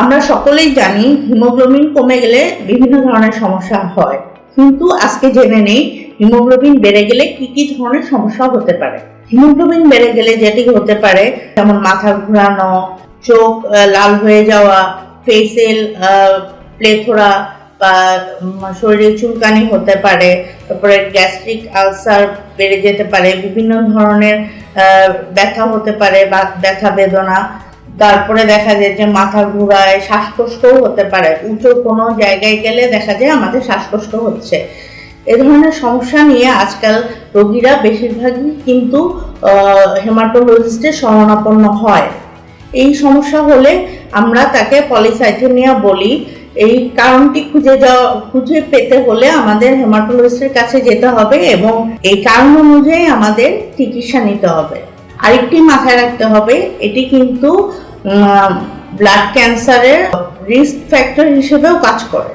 আমরা সকলেই জানি হিমোগ্লোবিন কমে গেলে বিভিন্ন ধরনের সমস্যা হয়। কিন্তু আজকে জেনে নেই হিমোগ্লোবিন বেড়ে গেলে কি কি ধরনের সমস্যা হতে পারে। হিমোগ্লোবিন বেড়ে গেলে যেটি হতে পারে, যেমন মাথা ঘোরানো, চোখ লাল হয়ে যাওয়া ফেসেল প্লেথোরা বা শরীরে চুলকানি হতে পারে, তারপরে গ্যাস্ট্রিক আলসার বেড়ে যেতে পারে, বিভিন্ন ধরনের ব্যথা হতে পারে, বা, ব্যথা বেদনা। তারপরে দেখা যায় যে মাথা ঘুরায়, শ্বাসকষ্টও হতে পারে। উঁচু কোনো জায়গায় গেলে দেখা যায় আমাদের শ্বাসকষ্ট হচ্ছে। এ ধরনের সমস্যা নিয়ে আজকাল রোগীরা বেশিরভাগই কিন্তু হেমাটোলজিস্টের শরণাপন্ন হয়। এই সমস্যা হলে আমরা তাকে পলিসাইথেমিয়া বলি। এই কারণটি খুঁজে যাওয়া খুঁজে পেতে হলে আমাদের হেমাটোলজিস্টের কাছে যেতে হবে এবং এই কারণ অনুযায়ী আমাদের চিকিৎসা নিতে হবে। আরেকটি মাথায় রাখতে হবে, এটি কিন্তু ব্লাড ক্যান্সারের রিস্ক ফ্যাক্টর হিসেবেও কাজ করে।